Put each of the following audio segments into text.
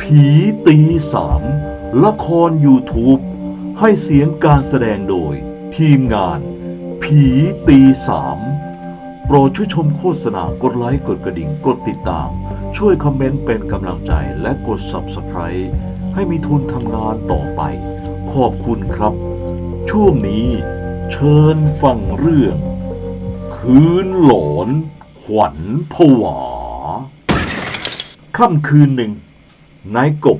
ผีตีสามละคร YouTube ให้เสียงการแสดงโดย ทีมงาน ผีตีสามโปรดช่วยชมโฆษณากดไลค์กดกระดิ่งกดติดตาม ช่วยคอมเมนต์เป็นกำลังใจและกด Subscribe ให้มีทุนทำงานต่อไป ขอบคุณครับ ช่วงนี้เชิญฟังเรื่อง คืนหลอน ขวัญผวาค่ำคืนหนึ่ง นายกบ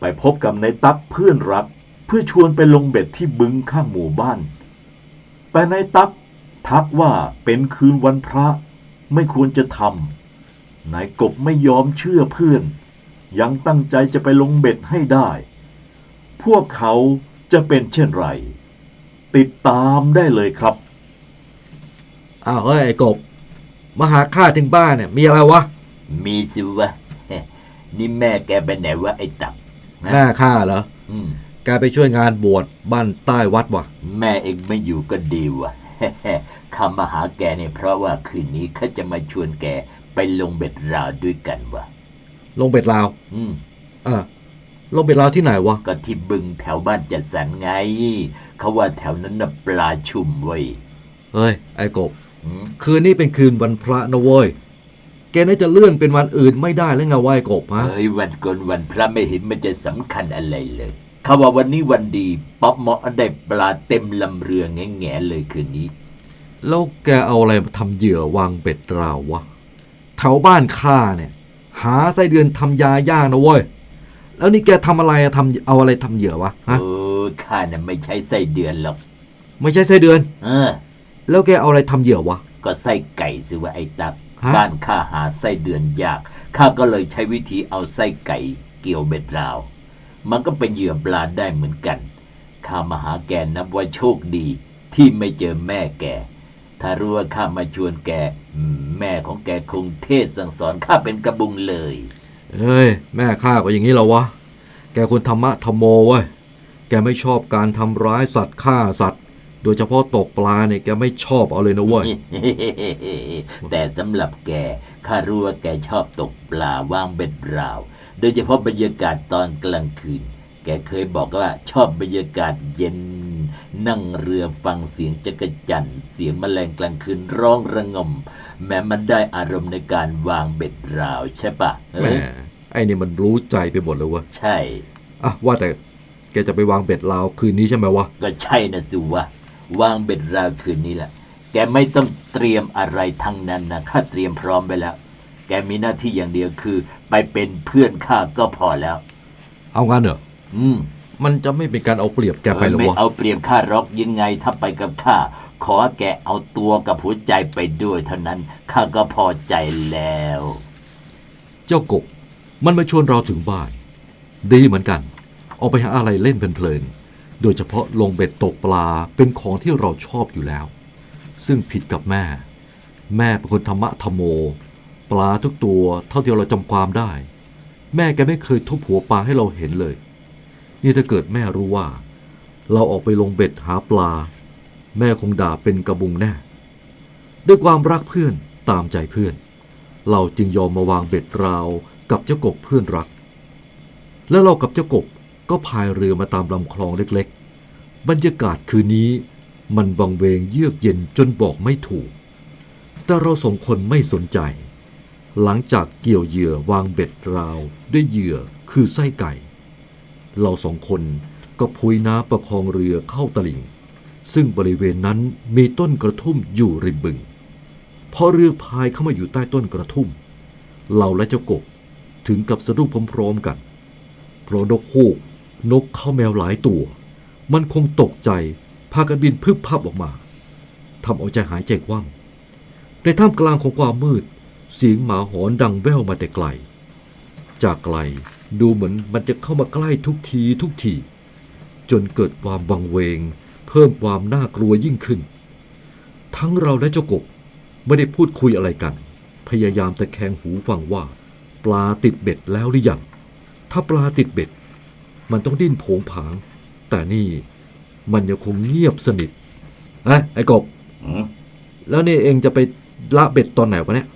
ไปพบกับนายตั๊กเพื่อนรัก เพื่อชวนไปลงเบ็ดที่บึงข้างหมู่บ้าน แต่นายตั๊กทักว่าเป็นคืนวันพระไม่ควรจะทำนายกบไม่ยอมเชื่อเพื่อน ยังตั้งใจจะไปลงเบ็ดให้ได้ พวกเขาจะเป็นเช่นไร ติดตามได้เลยครับอ้าวเฮ้ยไอ้กบ มาหาข้าถึงบ้านเนี่ยมีอะไรวะ มีสิวะ นี่แม่แกไปไหนวะไอ้ตับนะแม่ข้าเหรออืม แกไปช่วยงานบวชบ้านใต้วัดวะแม่เองไม่อยู่ก็ดีวะคำมาหาแกเนี่ยเพราะว่าคืนนี้เขาจะมาชวนแกไปลงเบ็ดราวด้วยกันวะลงเบ็ดลาว อืม เออ ลงเบ็ดลาวที่ไหนวะ ก็ที่บึงแถวบ้านจัดสรรไง เขาว่าแถวนั้นน่ะปลาชุมเว้ยเฮ้ย ไอ้กบ อืม คืนนี้เป็นคืนวันพระนะเว้ย แกน่าจะเลื่อนเป็นวันอื่นไม่ได้แล้วไงวะไอ้กบฮะเฮ้ยวันก่อนวันพระไม่เห็นมันจะสำคัญอะไรเลยเขาว่าวันนี้วันดีป๊อปเหมาะได้ปลาเต็มลำเรือแง่ๆเลยคืนนี้ แล้วแกเอาอะไรมาทำเหยื่อวางเบ็ดราววะแถวบ้านข้าเนี่ย หาไส้เดือนทำยาย่างนะเว้ยแล้วนี่แกทำอะไรอะทำเอาอะไรทำเหยื่อวะฮะเออข้าน่ะไม่ใช่ไส้เดือนหรอกไม่ใช่ไส้เดือน เออ แล้วแกเอาอะไรทำเหยื่อวะก็ไส้ไก่สิว่าไอ้ตับฮะ บ้านข้าหาไส้เดือนยากข้าก็เลยใช้วิธีเอาไส้ไก่เกี่ยวเบ็ดราว มันก็เป็นเหยื่อปลาได้เหมือนกันข้ามาหาแกนับว่าโชคดี ที่ไม่เจอแม่แกถ้ารู้ว่าข้ามาชวนแกอืมแม่ของแกคงเทศน์สั่งสอนข้าเป็นกระบุงเลยเฮ้ยแม่ข้าก็อย่างนี้เหรอวะ แกคนธรรมะธรรมโมเว้ยแกไม่ชอบการทำร้ายสัตว์ฆ่าสัตว์ โดยเฉพาะตกปลาเนี่ยแกไม่ชอบเอาเลยนะเว้ย แต่สำหรับแกข้ารู้ว่าแกชอบตกปลาวางเบ็ดราว โดยเฉพาะบรรยากาศตอนกลางคืน แกเคยบอกว่าชอบบรรยากาศเย็น นั่งเรือฟังเสียงจักรจันทร์เสียงแมลงกลางคืนร้องระงม แม้มันได้อารมณ์ในการวางเบ็ดราวใช่ปะเอแม่อไอ้นี่มันรู้ใจไปหมดเลยเวะใช่อะว่าแต่แกจะไปวางเบ็ดลาวคืนนี้ใช่ไหมวะก็ใช่นะสิวะ วางเบ็ดราวคืนนี้แหละ แกไม่ต้องเตรียมอะไรทั้งนั้นนะข้าเตรียมพร้อมไปแล้ว แกมีหน้าที่อย่างเดียวคือ ไปเป็นเพื่อนข้าก็พอแล้ว เอางั้นเหรออืมมันจะไม่เป็นการเอาเปรียบแกไปเหรอไม่วะเอาเปรียบข้าหรอกยังไงถ้าไปกับข้าขอแกเอาตัวกับหัวใจไปด้วยเท่านั้นข้าก็พอใจแล้ว เจ้ากบมันมาชวนเราถึงบ้าน ดีเหมือนกัน ออกไปหาอะไรเล่นเพลินๆ โดยเฉพาะลงเบ็ดตกปลาเป็นของที่เราชอบอยู่แล้ว ซึ่งผิดกับแม่ แม่เป็นคนธรรมะธรรมโม ปลาทุกตัวเท่าที่เราจำความได้ แม่แกไม่เคยทุบหัวปลาให้เราเห็นเลย นี่ถ้าเกิดแม่รู้ว่า เราออกไปลงเบ็ดหาปลา แม่คงด่าเป็นกระบุงแน่ ด้วยความรักเพื่อนตามใจเพื่อน เราจึงยอมมาวางเบ็ดราวกับเจ้ากบเพื่อนรัก แล้วเรากับเจ้ากบ ก็พายเรือมาตามลำคลองเล็กๆ บรรยากาศคืนนี้มันบังเวงเยือกเย็นจนบอกไม่ถูก แต่เราสองคนไม่สนใจ หลังจากเกี่ยวเหยื่อวางเบ็ดราวด้วยเหยื่อคือไส้ไก่ เราสองคนก็พุยน้ำประคองเรือเข้าตลิ่ง ซึ่งบริเวณนั้นมีต้นกระทุ่มอยู่ริมบึง พอเรือพายเข้ามาอยู่ใต้ต้นกระทุ่ม เราและเจ้ากบถึงกับสะดุ้งพร้อมๆกันเพราะนกฮูก นกเข้าแมวหลายตัว มันคงตกใจพากันบินพึบพับออกมาทำเอาใจหายใจว้างในท่ามกลางของความมืด เสียงหมาหอนดังแว่วมาแต่ไกล จากไกลดูเหมือนมันจะเข้ามาใกล้ทุกทีทุกที จนเกิดความวังเวง เพิ่มความน่ากลัวยิ่งขึ้น ทั้งเราและเจ้ากบไม่ได้พูดคุยอะไรกัน พยายามตะแคงหูฟังว่า ปลาติดเบ็ดแล้วหรือยังถ้าปลาติดเบ็ด มันต้องดิ้นโผงผาง แต่นี่มันยังคงเงียบสนิทเอ้ยไอ้กบอืมแล้วนี่เองจะไปละเบ็ดตอนไหนวะเนี่ย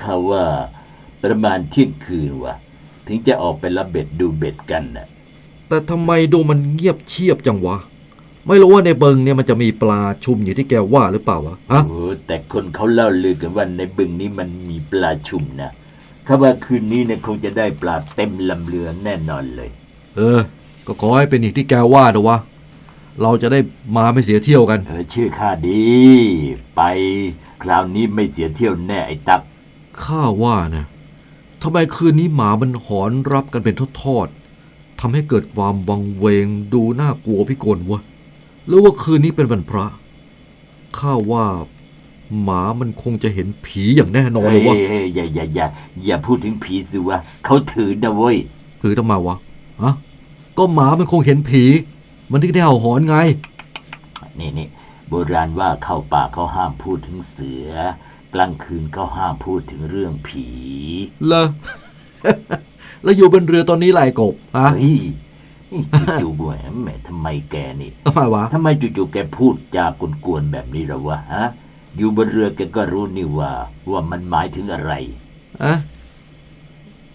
ข้าว่าประมาณเที่ยงคืนวะถึงจะออกไปละเบ็ดดูเบ็ดกันน่ะ แต่ทำไมดูมันเงียบเชียบจังวะ ไม่รู้ว่าในเบิงเนี่ยมันจะมีปลาชุมอย่างที่แกว่าหรือเปล่าวะฮะโอ้แต่คนเขาเล่าลือกันว่าในบึงนี้มันมีปลาชุมนะเขาว่าคืนนี้เนี่ยคงจะได้ปลาเต็มลำเรือแน่นอนเลย เออ ก็ขอให้เป็นอย่างที่แกว่าเถอะวะ เราจะได้มาไม่เสียเที่ยวกัน เออชื่อข้าดี ไปคราวนี้ไม่เสียเที่ยวแน่ไอ้ตักข้าว่านะทำไมคืนนี้หมามันหอนรับกันเป็นทอดๆทำให้เกิดความวังเวงดูน่ากลัวพิกลวะ หรือว่าคืนนี้เป็นวันพระ ข้าว่าหมามันคงจะเห็นผีอย่างแน่นอนเลยเฮ้วะยเฮ้ยอย่าอย่าอย่าอย่าพูดถึงผีสิวะเขาถือนะเว้ย หรือทำไมวะ ฮะก็หมามันคงเห็นผี มันถึงได้เห่าหอนไง นี่นี่โบราณว่าเข้าป่าเขาห้ามพูดถึงเสือ กลางคืนเขาห้ามพูดถึงเรื่องผีเลอ แล้วอยู่บนเรือตอนนี้ไรกบฮะเฮ้ยนี่จู่ๆแหมแหมทำไมแกนี่ทำไมวะทำไมจู่ๆแกพูดจากกวนๆแบบนี้ละวะฮะ อยู่บนเรือแกก็รู้นี่ว่า ว่ามันหมายถึงอะไรอะ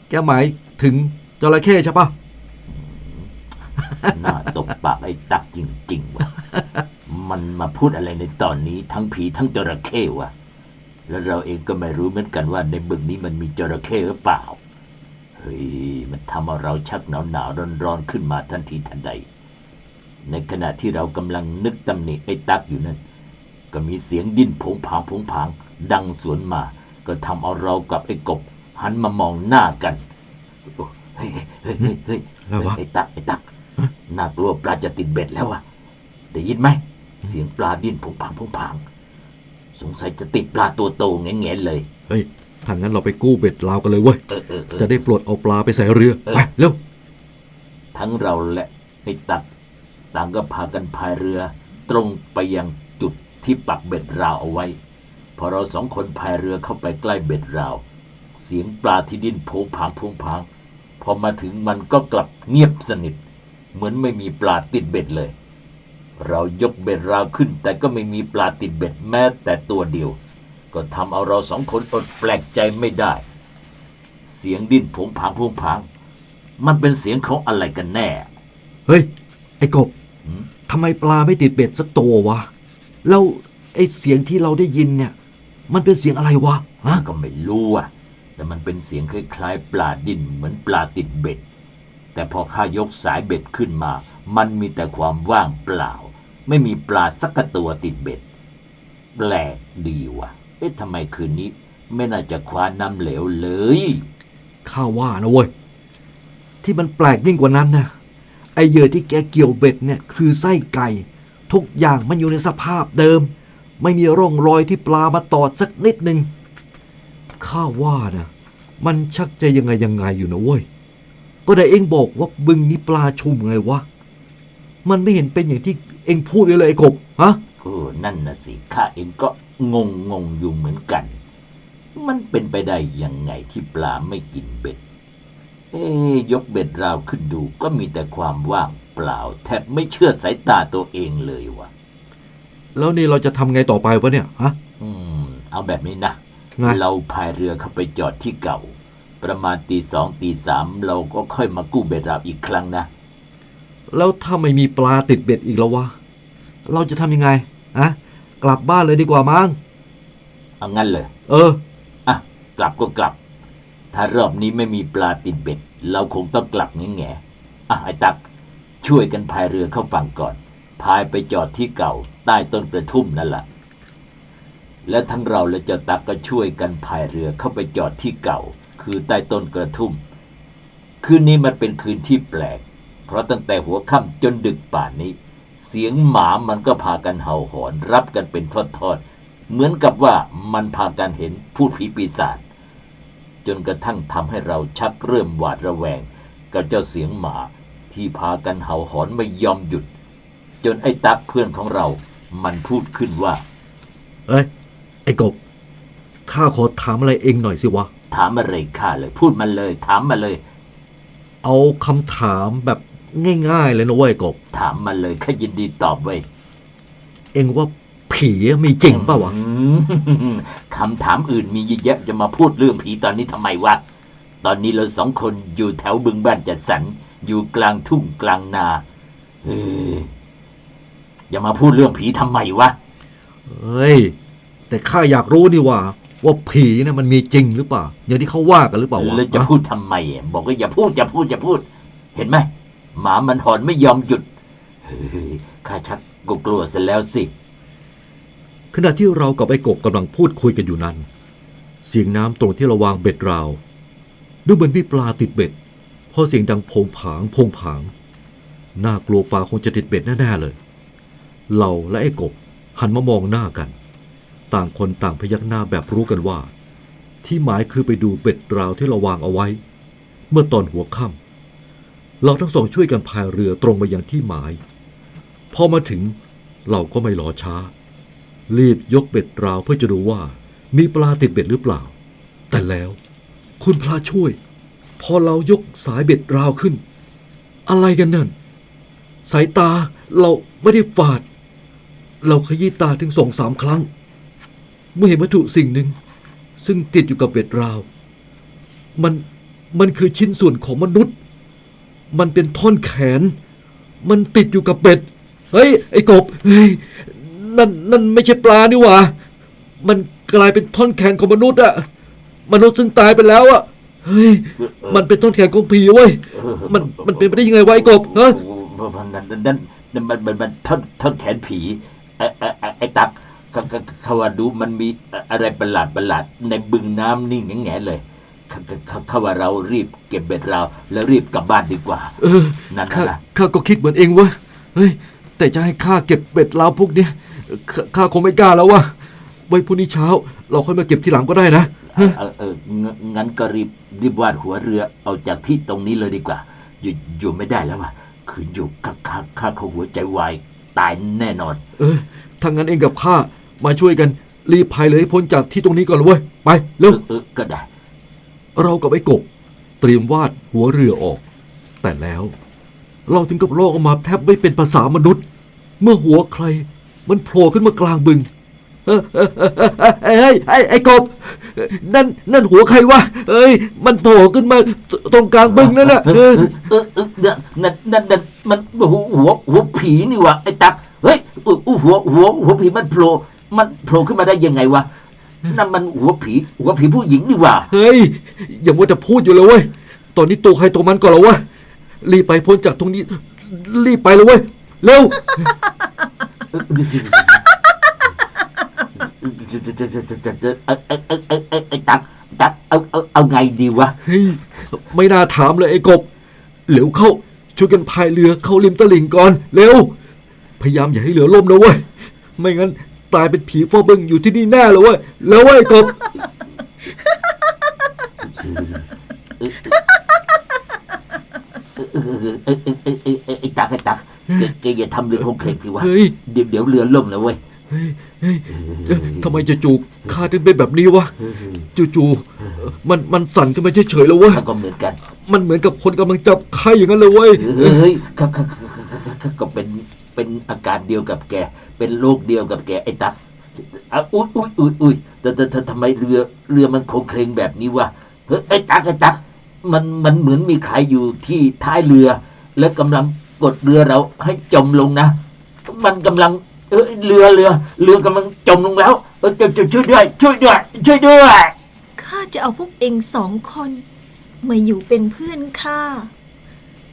แกหมายถึงจระเข้ใช่ปะ หน้าตกปากไอ้ตักจริงๆวะมันมาพูดอะไรในตอนนี้ทั้งผีทั้งจระเข้วะแล้วเราเองก็ไม่รู้เหมือนกันว่าในบึงนี้มันมีจระเข้หรือเปล่า เฮ้ย มันทำเอาเราชักหนาวหนาวร้อนร้อนๆขึ้นมาทันทีทันใด ในขณะที่เรากำลังนึกตำหนิไอ้ตักอยู่นั้น ก็มีเสียงดิ้นผงผางผงผาง ดังสวนมา ก็ทำเอาเรากับไอ้กบ หันมามองหน้ากันโอ้เฮ้ยเฮ้ยเฮ้ยเฮ้ยไรวะไอ้ตักไอ้ตัก น่ากลัวปลาจะติดเบ็ดแล้ววะได้ยินไหม เสียงปลาดิ้นผงผางผงผาง สงสัยจะติดปลาตัวโตแง่ๆเลย เฮ้ยถ้างั้นเราไปกู้เบ็ดลาวกันเลยเว้ย เออเออเออ จะได้ปลดเอาปลาไปใส่เรือไปเร็ว ทั้งเราและไอ้ตักต่างก็พากันพายเรือ ตรงไปยังจุดที่ปักเบ็ดราวเอาไว้ พอเราสองคนพายเรือเข้าไปใกล้เบ็ดราว เสียงปลาที่ดิ้นโผงผางโผงผาง พอมาถึงมันก็กลับเงียบสนิท เหมือนไม่มีปลาติดเบ็ดเลย เรายกเบ็ดราวขึ้น แต่ก็ไม่มีปลาติดเบ็ดแม้แต่ตัวเดียว ก็ทำเอาเราสองคนอดแปลกใจไม่ได้ เสียงดิ้นโผงผางโผงผาง มันเป็นเสียงของอะไรกันแน่ เฮ้ย ไอ้กบหืมทำไมปลาไม่ติดเบ็ดสักตัววะ แล้วไอ้เสียงที่เราได้ยินเนี่ย มันเป็นเสียงอะไรวะฮะก็ไม่รู้อะแต่มันเป็นเสียงคล้ายๆปลาดิ้นเหมือนปลาติดเบ็ด แต่พอข้ายกสายเบ็ดขึ้นมา มันมีแต่ความว่างเปล่า ไม่มีปลาสักตัวติดเบ็ด แปลกดีว่ะ เอ๊ะทำไมคืนนี้ ไม่น่าจะคว้าน้ำเหลวเลย ข้าว่านะเว้ย ที่มันแปลกยิ่งกว่านั้นนะ ไอเหยื่อที่แกเกี่ยวเบ็ดเนี่ยคือไส้ไก่ ทุกอย่างมันอยู่ในสภาพเดิม ไม่มีร่องรอยที่ปลามาตอดสักนิดหนึ่งข้าว่านะ มันชักจะยังไงยังไงอยู่นะเว้ย ก็ได้เองบอกว่าบึงนี้ปลาชุมไงวะ มันไม่เห็นเป็นอย่างที่เองพูดเลยเลยไอ้กบฮะโอ้นั่นนะสิข้าเองก็งงงงๆอยู่เหมือนกัน มันเป็นไปได้ยังไงที่ปลาไม่กินเบ็ด เอ๊ยยกเบ็ดราวขึ้นดูก็มีแต่ความว่างเปล่า แทบไม่เชื่อสายตาตัวเองเลยวะแล้วนี่เราจะทำไงต่อไปวะเนี่ยฮะ อืม เอาแบบนี้นะ ไง เราพายเรือเข้าไปจอดที่เก่า ประมาณตีสองตีสามเราก็ค่อยมากู้เบ็ดราวอีกครั้งนะ แล้วถ้าไม่มีปลาติดเบ็ดอีกแล้ววะ เราจะทำยังไงอะกลับบ้านเลยดีกว่ามั้งเอางั้นเลย เออ อะ กลับก็กลับ ถ้ารอบนี้ไม่มีปลาติดเบ็ด เราคงต้องกลับแง่แง่ๆอะไอ้ตัก ช่วยกันพายเรือเข้าฝั่งก่อน พายไปจอดที่เก่า ใต้ต้นกระทุ่มนั่นแหละแล้วทั้งเราและเจ้าตักก็ช่วยกันพายเรือเข้าไปจอดที่เก่า คือใต้ต้นกระทุ่ม คืนนี้มันเป็นคืนที่แปลก เพราะตั้งแต่หัวค่ำจนดึกป่านนี้ เสียงหมามันก็พากันเห่าหอนรับกันเป็นทอดๆ เหมือนกับว่ามันพากันเห็นพูดผีปีศาจจนกระทั่งทำให้เราชักเริ่มหวาดระแวง กับเจ้าเสียงหมาที่พากันเห่าหอนไม่ยอมหยุด จนไอ้ตั๊กเพื่อนของเรา มันพูดขึ้นว่า เอ้ย ไอ้กบข้าขอถามอะไรเองหน่อยสิวะ ถามอะไรข้าเลย พูดมาเลย ถามมาเลย เอาคำถามแบบง่ายๆเลยนะเว้ยกบ ถามมาเลยข้ายินดีตอบไว้ยเองว่าผีมีจริงเปล่าวะ อืมคำถามอื่นมีเยอะแยะจะมาพูดเรื่องผีตอนนี้ทำไมวะ ตอนนี้เราสองคนอยู่แถวบึงบ้านจัดสรรอยู่กลางทุ่งกลางนาเฮ้ยอย่ามาพูดเรื่องผีทำไมวะ เฮ้ย แต่ข้าอยากรู้นี่ว่า ว่าผีนะมันมีจริงหรือเปล่าอย่างที่เขาว่ากันหรือเปล่าวะแล้วจะพูดทำไมอะบอกว่าอย่าพูดอย่าพูดอย่าพูด เห็นไหมหมามันหอนไม่ยอมหยุดเฮ้ยข้าชักกลัวๆซะแล้วสิ ขณะที่เรากับไอ้กบกำลังพูดคุยกันอยู่นั้น เสียงน้ำตรงที่เราวางเบ็ดราว ดูเหมือนมีปลาติดเบ็ดเพราะเสียงดังโผงผางโผงผางน่ากลัวปลาคงจะติดเบ็ดแน่ๆเลย เราและไอ้กบหันมามองหน้ากัน ต่างคนต่างพยักหน้าแบบรู้กันว่า ที่หมายคือไปดูเบ็ดราวที่เราวางเอาไว้ เมื่อตอนหัวค่ำเราทั้งสองช่วยกันพายเรือตรงมายังที่หมาย พอมาถึงเราก็ไม่รอช้า รีบยกเบ็ดราวเพื่อจะดูว่า มีปลาติดเบ็ดหรือเปล่า แต่แล้วคุณพระช่วย พอเรายกสายเบ็ดราวขึ้น อะไรกันนั่น สายตาเราไม่ได้ฝาด เราขยี้ตาถึงสองสามครั้ง เมื่อเห็นวัตถุสิ่งหนึ่ง ซึ่งติดอยู่กับเบ็ดราว มันมันคือชิ้นส่วนของมนุษย์ มันเป็นท่อนแขน มันติดอยู่กับเบ็ด เฮ้ย ไอ้กบเฮ้ยนั่นนั่นไม่ใช่ปลานี่หว่า มันกลายเป็นท่อนแขนของมนุษย์อะมนุษย์ซึ่งตายไปแล้วอะเฮ้ย มันเป็นท่อนแขนของผีเว้ย มัน มันเป็นไปได้ยังไงวะไอ้กบฮะนั่นนั่นนั่นนั่นมันมันมันท่อนท่อนแขนผีไอ้ไอ้ไอ้ไอ้ตัก เขาเขาเขาว่าดูมันมีอะไรประหลาดประหลาดในบึงน้ำนี่แง่ๆเลยเขาเขาเขาว่าเรารีบเก็บเบ็ดเรา แล้วรีบกลับบ้านดีกว่า เออนั่นข้าน่ะข้าก็คิดเหมือนเองเวะเฮ้ยแต่จะให้ข้าเก็บเบ็ดลาวพวกเนี้ยข้าข้าคงไม่กล้าแล้ววะไว้พรุ่งนี้เช้า เราค่อยมาเก็บทีหลังก็ได้นะเออเออเอองั้นงั้นก็รีบรีบวาดหัวเรือเอาจากที่ตรงนี้เลยดีกว่า อยู่อยู่ไม่ได้แล้วว่ะคืนอยู่ข้าข้าข้าเขาหัวใจวายตายแน่นอน เออถ้างั้นเองกับข้า มาช่วยกัน รีบพายเลยให้พ้นจากที่ตรงนี้ก่อนเลยเว้ยไปเร็วเออเออก็ได้ เรากับไอ้กบ เตรียมวาดหัวเรือออก แต่แล้วเราถึงกับลอกออกมาแทบไม่เป็นภาษามนุษย์ เมื่อหัวใคร มันโผล่ขึ้นมากลางบึงเอ้ยเอ้ยเอ้ยเอ้ยไอ้ไอ้กบ นั่นนั่นหัวใครวะเอ้ย มันโผล่ขึ้นมาตตรงกลางบึงนั่นน่ะเออเออเออเดี๋ยวนั่นนั่นนั่นมันหัวหัวหัวผีนี่วะไอ้ตักเฮ้ยอุ๊ยอุ๊ยหัวหัวหัวผีมันโผล่ มันโผล่ขึ้นมาได้ยังไงวะนั่นมันหัวผีหัวผีผู้หญิงนี่วะเฮ้ย อย่ามัวแต่พูดอยู่เลยเว้ย ตอนนี้ตัวใครตัวมันก่อนแล้วเว้ยรีบไปพ้นจากตรงนี้ รีบไปเลยเว้ย เร็วไอ้ไอ้ไอ้ไอ้ไอ้ไอ้ตักตักเอาเอาเอาไงดีวะ เฮ้ย ไม่น่าถามเลยไอ้กบ เร็วเข้า ช่วยกันพายเรือเข้าริมตลิ่งก่อน เร็ว พยายามอย่าให้เรือล่มนะเว้ย ไม่งั้น ตายเป็นผีฟ้าเบิงอยู่ที่นี่แน่เลยเว้ยแล้วเว้ยไอ้กบไอ้ไอ้ไอ้ไอ้ไอ้ไอ้ตักไอ้ตักแกแกอย่าทำเรือคงเคลงสิวะเฮ้ย เดี๋ยวเดี๋ยวเรือล่มนะเว้ย เฮ้ยเฮ้ยเอ๊ะทำไมจู่ๆข้าถึงเป็นแบบนี้วะจู่ๆมันมันสั่นขึ้นมาเฉยๆแล้วเว้ย ข้าก็เหมือนกัน มันเหมือนกับคนกำลังจับไข้อย่างนั้นเลยเว้ย เฮ้ยข้าข้าข้าข้าข้าข้าก็เป็น เป็นอาการเดียวกับแก เป็นโรคเดียวกับแกไอ้ตักอุ้ยอุ้ยอุ้ยอุ้ยแต่แต่ทำไมเรือเรือมันโคงเคลงแบบนี้วะเฮ้ยไอ้ตักไอ้ตักมันมันเหมือนมีใครอยู่ที่ท้ายเรือ และกำลังกดเรือเราให้จมลงนะ มันกำลังเออเรือเรือ เรือกำลังจมลงแล้วเออช่วยช่วยด้วย ช่วยด้วย ช่วยด้วยข้าจะเอาพวกเองสองคนมาอยู่เป็นเพื่อนข้า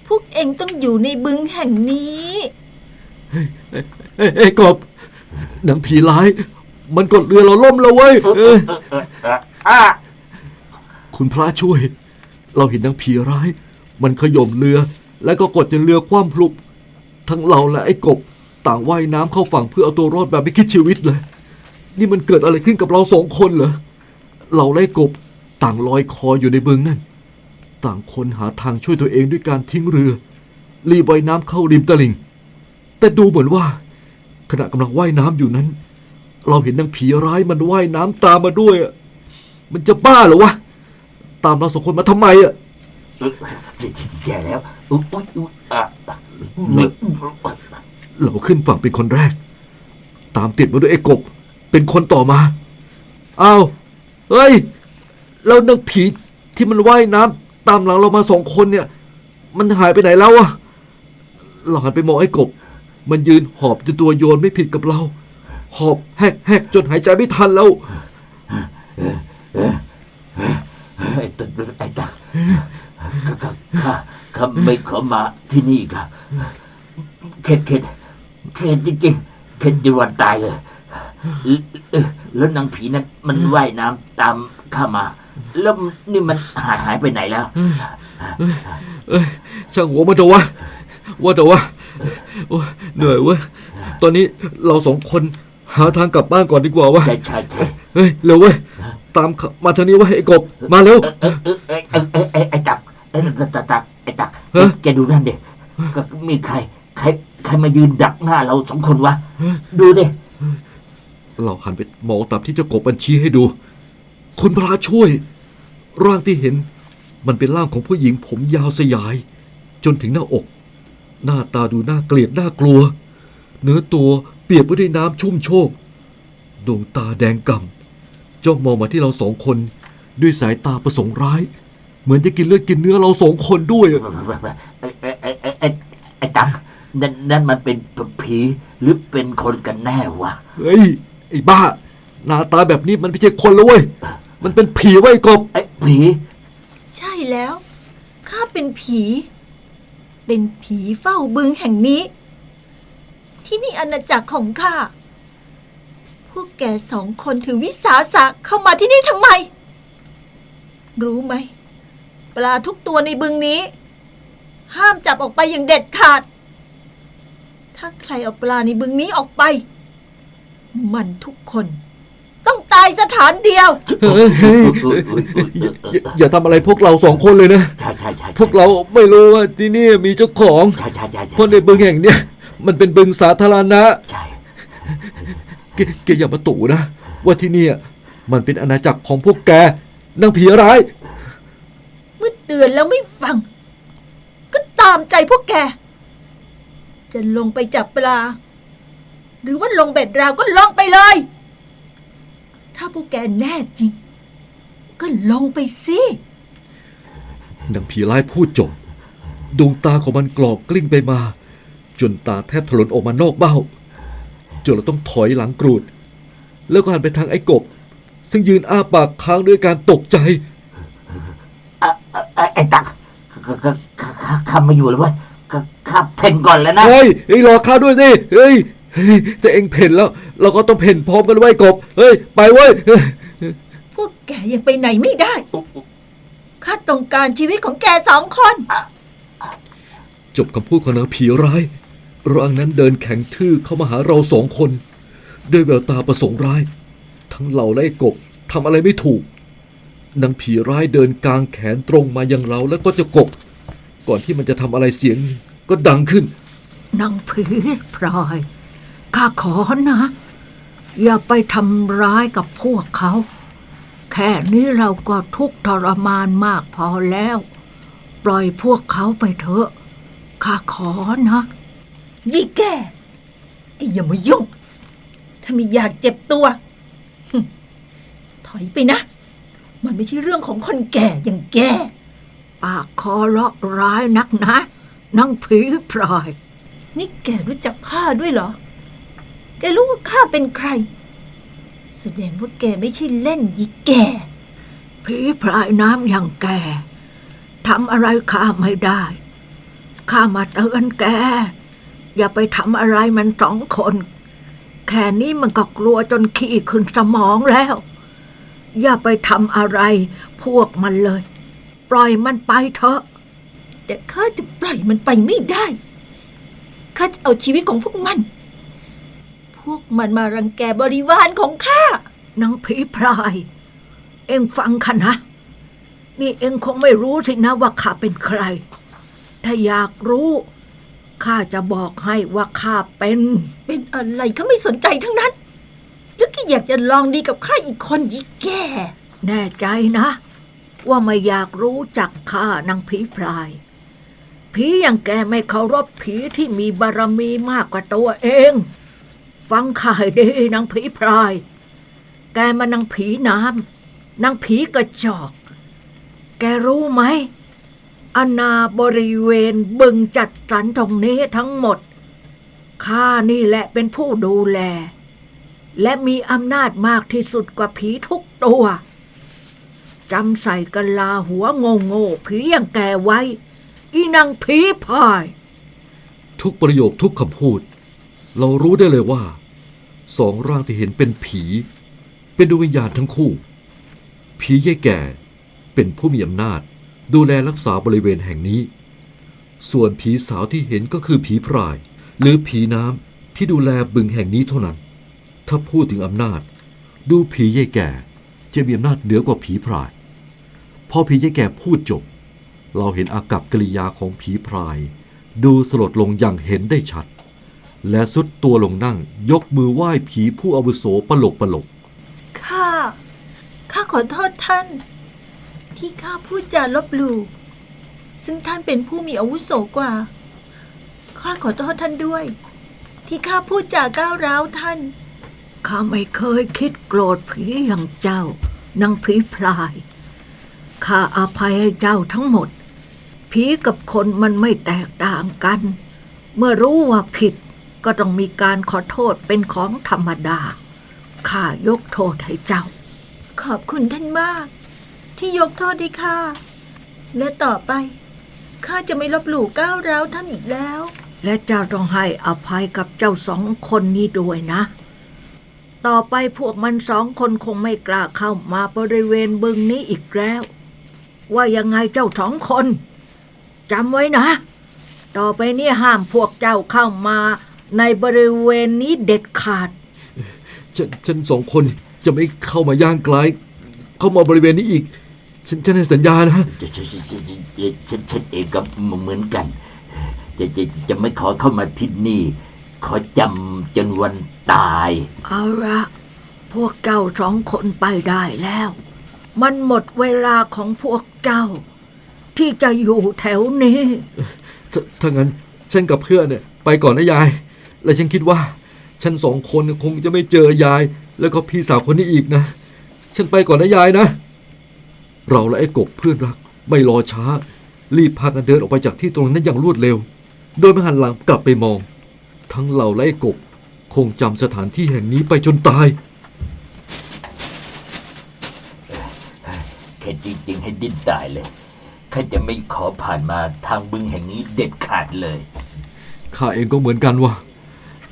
พวกเองต้องอยู่ในบึงแห่งนี้ เอ้ยเอ้ยกบหนังผีร้าย มันกดเรือเราล่มแล้วเว้ยเออเออเออเอออะคุณพระช่วย เราเห็นหนังผีร้าย มันขย่มเรือ แล้วก็กดจนเรือคว่ำพลุบทั้งเราและไอ้กบ ต่างว่ายน้ำเข้าฝั่งเพื่อเอาตัวรอดแบบไม่คิดชีวิตเลย นี่มันเกิดอะไรขึ้นกับเราสองคนเหรอเราและไอ้กบต่างลอยคออยู่ในบึงนั่น ต่างคนหาทางช่วยตัวเองด้วยการทิ้งเรือรีบว่ายน้ำเข้าริมตลิ่ง แต่ดูเหมือนว่า ขณะกำลังว่ายน้ำอยู่นั้น เราเห็นนางผีร้ายมันว่ายน้ำตามมาด้วยอะมันจะบ้าเหรอวะ ตามเราสองคนมาทำไมอะเออแย่แล้วอุ๊ยอุ๊ยอุ๊ยอะเราขึ้นฝั่งเป็นคนแรก ตามติดมาด้วยไอ้กบ เป็นคนต่อมา อ้าว เฮ้ย แล้วนางผีที่มันว่ายน้ตามหลังเรามาสองคนเนี่ย มันหายไปไหนแล้วอะเราหันไปมองไอ้กบ มันยืนหอบจนตัวโยนไม่ผิดกับเรา หอบแหกแหกจนหายใจไม่ทันแล้ว ไอ้ตักไอ้ตักข้าข้าข้าไม่ขอมาที่นี่ครับเข็ดเข็ดเข็ดจริงๆเข็ดจนวันตายเลยเอ่อแล้วนางผีนั้นมันว่ายน้ำตามข้ามา แล้วนี่มันหายหายไปไหนแล้วเอ้ยช่างหัวมันเถอะวะว่าแต่ว่า โอ้ยเหนื่อยเว้ย ตอนนี้เราสองคนหาทางกลับบ้านก่อนดีกว่าวะใช่ใช่ใช่เฮ้ยเร็วเว้ย ตามเขามาทางนี้เว้ยไอ้กบ มาเร็ว เออเออเออไอ้ไอ้ไอ้ไอ้ตักไอ้ตักตักตักไอ้ตักฮะแกดูนั่นดิก็มีใคร ใคร ใครมายืนดักหน้าเราสองคนวะ ดูดิ เราหันไปมองตามที่เจ้ากบบัญชี้ให้ดูคุณพระช่วย ร่างที่เห็น มันเป็นร่างของผู้หญิงผมยาวสยาย จนถึงหน้าอก หน้าตาดูน่าเกลียดน่ากลัว เนื้อตัวเปียกไปด้วยน้ำชุ่มโชกดวงตาแดงกำจ้องมองมาที่เราสองคนด้วยสายตาประสงค์ร้าย เหมือนจะกินเลือดกินเนื้อเราสองคนด้วยอะไอ้ไอ้ไอ้ไอ้ไอ้ไอ้ตักนั่นนั่นมันเป็นผีหรือเป็นคนกันแน่วะ เฮ้ย ไอ้บ้า หน้าตาแบบนี้มันไม่ใช่คนแล้วเว้ย มันเป็นผีไว้ยกบ ไอ้ผี ใช่แล้ว ข้าเป็นผี เป็นผีเฝ้าบึงแห่งนี้ ที่นี่อาณาจักรของข้า พวกแกสองคนถือวิสาสะเข้ามาที่นี่ทำไม รู้ไหม ปลาทุกตัวในบึงนี้ ห้ามจับออกไปอย่างเด็ดขาด ถ้าใครเอาปลาในบึงนี้ออกไป มันทุกคน ต้องตายสถานเดียว อย่าอย่าทำอะไรพวกเราสองคนเลยนะ ใช่ใช่ใช่พวกเราไม่รู้ว่าที่นี่มีเจ้าของ ใช่ใช่ใช่เพราะในบึงแห่งเนี้ยมันเป็นบึงสาธารณะใช่แกแกอย่ามาตู่นะ ว่าที่เนี่ยมันเป็นอาณาจักรของพวกแกนางผีร้าย เมื่อเตือนแล้วไม่ฟัง ก็ตามใจพวกแก จะลงไปจับปลา หรือว่าลงเบ็ดราวก็ลงไปเลย ถ้าพวกแกแน่จริง ก็ลงไปสินางผีร้ายพูดจบ ดวงตาของมันกรอกกลิ้งไปมา จนตาแทบถลนออกมานอกเบ้า จนเราต้องถอยหลังกรูด แล้วก็หันไปทางไอ้กบ ซึ่งยืนอ้าปากค้างด้วยการตกใจ อะอะอะไอ้ตักข้าข้าข้าข้าข้ามาอยู่แล้วเว้ยข้าข้าเพ่นก่อนแล้วนะ เฮ้ยเฮ้ยรอข้าด้วยสิเฮ้ย เฮ้ยแต่เองเพ่นแล้ว เราก็ต้องเพ่นพร้อมกันไว้ยกบ เฮ้ย ไปเว้ยเฮ้ย พวกแกยังไปไหนไม่ได้ ข้าต้องการชีวิตของแกสองคน จบคำพูดของนางผีร้าย ร่างนั้นเดินแข็งทื่อเข้ามาหาเราสองคน ด้วยแววตาประสงค์ร้าย ทั้งเราและไอ้กบทำอะไรไม่ถูก นางผีร้ายเดินกลางแขนตรงมายังเราแล้วก็จะกบ ก่อนที่มันจะทำอะไรเสียง ก็ดังขึ้น นางผีพราย ข้าขอนะ อย่าไปทำร้ายกับพวกเขา แค่นี้เราก็ทุกข์ทรมานมากพอแล้ว ปล่อยพวกเขาไปเถอะ ข้าขอนะยี่แกแกอย่ามายุ่ง ถ้าไม่อยากเจ็บตัวหึถอยไปนะ มันไม่ใช่เรื่องของคนแก่อย่างแกปากคอเลาะร้ายนักนะนางผีพราย นี่แกรู้จักข้าด้วยเหรอ แกรู้ว่าข้าเป็นใคร แสดงว่าแกไม่ใช่เล่นยี่แก ผีพรายน้ำอย่างแกทำอะไรข้าไม่ได้ ข้ามาเตือนแก อย่าไปทำอะไรมันสองคน แค่นี้มันก็กลัวจนขี้ขึ้นสมองแล้ว อย่าไปทำอะไรพวกมันเลย ปล่อยมันไปเถอะ แต่ข้าจะปล่อยมันไปไม่ได้ ข้าจะเอาชีวิตของพวกมัน พวกมันมารังแกบริวารของข้านางผีพราย เอ็งฟังข้านะ นี่เอ็งคงไม่รู้สินะว่าข้าเป็นใคร ถ้าอยากรู้ข้าจะบอกให้ว่าข้าเป็น เป็นอะไรข้าไม่สนใจทั้งนั้นแล้วก็อยากจะลองดีกับข้าอีกคนยี่แกแน่ใจนะ ว่าไม่อยากรู้จักข้านางผีพรายผีอย่างแกไม่เคารพผีที่มีบารมีมากกว่าตัวเอง ฟังข้าให้ดีนางผีพราย แกมานางผีน้ำนางผีกระจอก แกรู้ไหมอาณาบริเวณบึงจัดสรรตรงนี้ทั้งหมด ข้านี่แหละเป็นผู้ดูแล และมีอำนาจมากที่สุดกว่าผีทุกตัวจำใส่กะลาหัวโง่โง่ผีอย่างแกไว้ อีนางผีพาย ทุกประโยคทุกคำพูด เรารู้ได้เลยว่า สองร่างที่เห็นเป็นผี เป็นดวงวิญญาณทั้งคู่ ผียายแก่เป็นผู้มีอำนาจ ดูแลรักษาบริเวณแห่งนี้ ส่วนผีสาวที่เห็นก็คือผีพราย หรือผีน้ำที่ดูแลบึงแห่งนี้เท่านั้น ถ้าพูดถึงอำนาจ ดูผียายแก่จะมีอำนาจเหนือกว่าผีพราย พอผียายแก่พูดจบ เราเห็นอากับกิริยาของผีพราย ดูสลดลงอย่างเห็นได้ชัด และสุดตัวลงนั่ง ยกมือไหว้ผีผู้อาวุโสปลกปลกข้า ข้าขอโทษท่าน ที่ข้าพูดจาลบหลู่ซึ่งท่านเป็นผู้มีอาวุโสกว่า ข้าขอโทษท่านด้วย ที่ข้าพูดจาก้าวร้าวท่าน ข้าไม่เคยคิดโกรธผีอย่างเจ้านางผีพลาย ข้าอาภัยให้เจ้าทั้งหมด ผีกับคนมันไม่แตกต่างกัน เมื่อรู้ว่าผิด ก็ต้องมีการขอโทษเป็นของธรรมดา ข้ายกโทษให้เจ้า ขอบคุณท่านมาก ที่ยกโทษให้ข้า และต่อไป ข้าจะไม่ลบหลู่ก้าวร้าวท่านอีกแล้ว และเจ้าต้องให้อภัยกับเจ้าสองคนนี้ด้วยนะ ต่อไปพวกมันสองคนคงไม่กล้าเข้ามาบริเวณบึงนี้อีกแล้ว ว่ายังไงเจ้าสองคนจำไว้นะ ต่อไปนี้ห้ามพวกเจ้าเข้ามา ในบริเวณนี้เด็ดขาดๆฉันฉันสองคนจะไม่เข้ามาย่างไกลเข้ามาบริเวณนี้อีก ฉันฉันให้สัญญานะ ฉันฉันฉันฉันฉันฉันเองก็เหมือนกันจะจะจะจะไม่ขอเข้ามาที่นี่ ขอจำจนวันตาย เอาละพวกเจ้าสองคนไปได้แล้ว มันหมดเวลาของพวกเจ้า ที่จะอยู่แถวนี้ ถ้าถ้างั้นฉันกับเพื่อนเนี่ยไปก่อนนะยาย และฉันคิดว่า ฉันสองคนคงจะไม่เจอยาย แล้วก็พี่สาวคนนี้อีกนะ ฉันไปก่อนนะยายนะ เราและไอ้กบเพื่อนรัก ไม่รอช้า รีบพากันเดินออกไปจากที่ตรงนั้นอย่างรวดเร็ว โดยไม่หันหลังกลับไปมอง ทั้งเราและไอ้กบ คงจำสถานที่แห่งนี้ไปจนตายแค่จริงๆให้ดิ้นตายเลยข้าจะไม่ขอผ่านมาทางบึงแห่งนี้เด็ดขาดเลย ข้าเองก็เหมือนกันว่ะ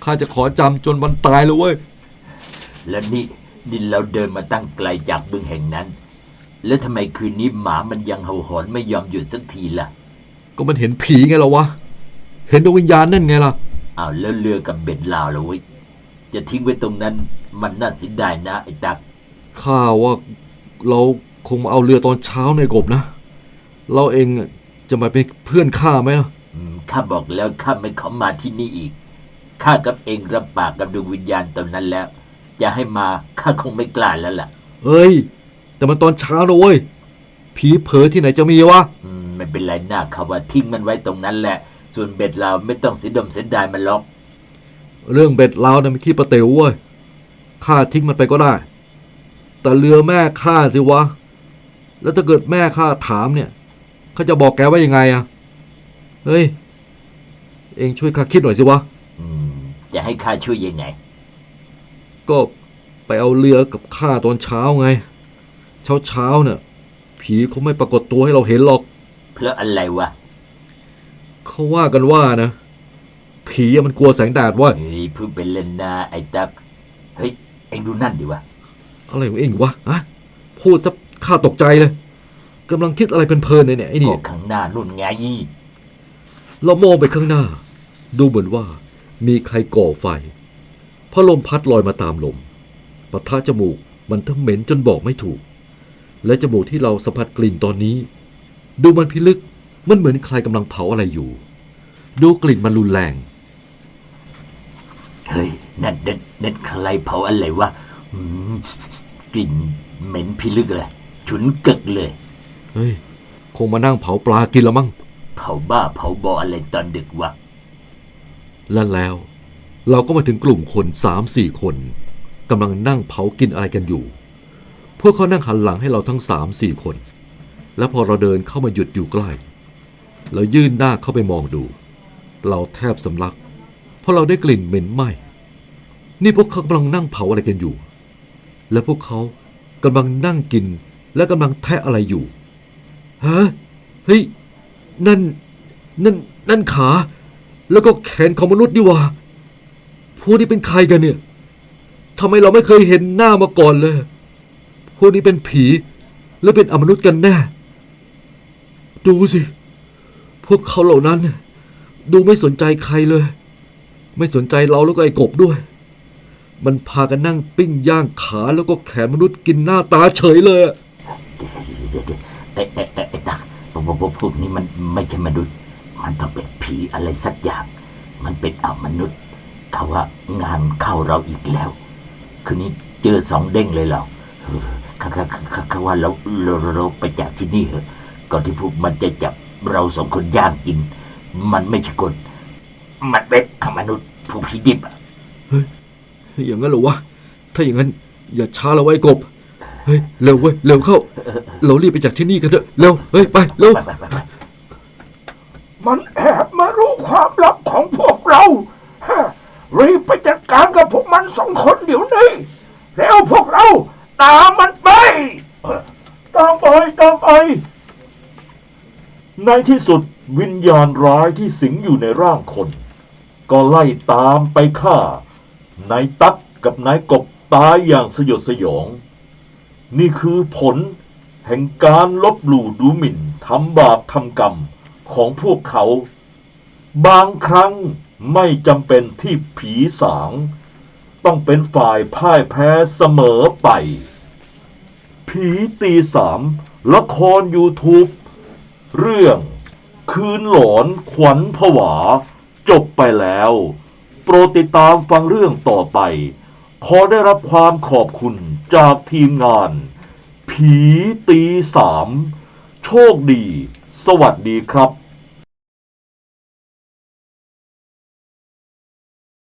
ข้าจะขอจำจนวันตายเลยเว้ย และนี่นี่เราเดินมาตั้งไกลจากบึงแห่งนั้น แล้วทำไมคืนนี้หมามันยังเห่าหอนไม่ยอมหยุดสักทีล่ะ ก็มันเห็นผีไงล่ะวะ เห็นดวงวิญญาณนั่นไงล่ะ อ้าวแล้วเรือกับเบ็ดลาวแล้วเว้ย จะทิ้งไว้ตรงนั้นมันน่าเสียดายนะไอ้ตัก ข้าว่าเราคงมาเอาเรือตอนเช้าในกบนะ เราเองจะมาเป็นเพื่อนข้าไหมล่ะ อืมข้าบอกแล้วข้าไม่ขอมาที่นี่อีก ข้ากับเองรับปากกับดวงวิญญาณตอนนั้นแล้ว จะให้มาข้าคงไม่กล้าแล้วล่ะ เฮ้ย แต่มันตอนเช้านะเว้ย ผีเผลอที่ไหนจะมีวะ อืมไม่เป็นไรนะเขาว่าทิ้งมันไว้ตรงนั้นแหละ ส่วนเบ็ดเราไม่ต้องเสียดมเสียดายมันหรอก เรื่องเบ็ดลาวนะมันขี้ประเต๋วเว้ย ข้าทิ้งมันไปก็ได้ แต่เรือแม่ข้าสิวะ แล้วถ้าเกิดแม่ข้าถามเนี่ย ข้าจะบอกแกว่ายังไงอะเฮ้ย เองช่วยข้าคิดหน่อยสิวะอืม จะให้ข้าช่วยยังไง ก็ไปเอาเรือกับข้าตอนเช้าไง เช้าเช้าๆเนี่ยผีเขาไม่ปรากฏตัวให้เราเห็นหรอก เพราะอะไรวะเขาว่ากันว่านะ ผีอะมันกลัวแสงแดดเว่าเฮ้ยพูดเป็นเล่นนะไอ้ตักเฮ้ยเอ็งดูนั่นดิวะอะไรของเองวะอะพูดซะข้าตกใจเลยกำลังคิดอะไรเพลินๆเลยเนี่ยไอ้นี่ก็ข้างหน้านู่นไงเรามองไปข้างหน้า ดูเหมือนว่า มีใครก่อไฟพระลมพัดลอยมาตามลมปะทะจมูกมันทั้งเหม็นจนบอกไม่ถูก และจมูกที่เราสัมผัสกลิ่นตอนนี้ ดูมันพิลึกมันเหมือนใครกำลังเผาอะไรอยู่ ดูกลิ่นมันรุนแรง เฮ้ยนั่นเด็ดเด็ดใครเผาอะไรวะอืมกลิ่นเหม็นพิลึกเลยฉุนกึกเลย เฮ้ย คงมานั่งเผาปลากินแล้วมั้ง เผาบ้าเผาบออะไรตอนดึกวะ และแล้วเราก็มาถึงกลุ่มคนสามสี่คนกำลังนั่งเผากินอะไรกันอยู่ พวกเขานั่งหันหลังให้เราทั้งสามสี่คน และพอเราเดินเข้ามาหยุดอยู่ใกล้ เรายื่นหน้าเข้าไปมองดู เราแทบสำลัก เพราะเราได้กลิ่นเหม็นไหม้นี่พวกเขากำลังนั่งเผาอะไรกันอยู่ และพวกเขากำลังนั่งกินและกำลังแทะอะไรอยู่ฮะเฮ้ยนั่นนั่นนั่นขา แล้วก็แขนของมนุษย์นี่ว่า พวกนี้เป็นใครกันเนี่ยทำไมเราไม่เคยเห็นหน้ามาก่อนเลย พวกนี้เป็นผีหรือเป็นอมนุษย์กันแน่ ดูสิ พวกเขาเหล่านั้น ดูไม่สนใจใครเลย ไม่สนใจเราแล้วก็ไอ้กบด้วย มันพากันนั่งปิ้งย่างขาแล้วก็แขนมนุษย์กินหน้าตาเฉยเลยอะเดี๋ยวๆๆไอ้ไอ้ไอ้ตักพวกพวกพวกพวกนี้มันไม่ใช่มนุษย์ มันต้องเป็นผีอะไรสักอย่าง มันเป็นอมนุษย์เขาว่างานเข้าเราอีกแล้ว คืนนี้เจอสองเด้งเลยเราเออเขาเขาเขาเขาว่าเราเราเราเราไปจากที่นี่เหอะก่อนที่พวกมันจะจับเราสองคนย่างกิน มันไม่ใช่คนมันเป็นอมนุษย์ผู้ผีดิบอะอย่างนั้นเหรอวะ ถ้าอย่างนั้น อย่าช้าเราไว้กบ เฮ้ย เร็วเว้ย เร็วเข้า เรารีบไปจากที่นี่กันเถอะ เร็ว เฮ้ย ไป เร็วไปไปไปไป มันแอบมารู้ความลับของพวกเรา รีบไปจัดการกับพวกมันสองคนเดี๋ยวนี้ แล้วพวกเราตามมันไปตามไปตามไป ในที่สุดวิญญาณร้ายที่สิงอยู่ในร่างคน ก็ไล่ตามไปฆ่านายตั๊กกับนายกบตายอย่างสยดสยอง นี่คือผลแห่งการลบหลู่ดูหมิ่นทำบาปทำกรรม ของพวกเขา บางครั้งไม่จำเป็นที่ผีสาง ต้องเป็นฝ่ายพ่ายแพ้เสมอไป ผีตีสามละคร YouTube เรื่องคืนหลอนขวัญผวา จบไปแล้ว โปรดติดตามฟังเรื่องต่อไป ขอได้รับความขอบคุณจากทีมงาน ผีตีสามโชคดี สวัสดีครับ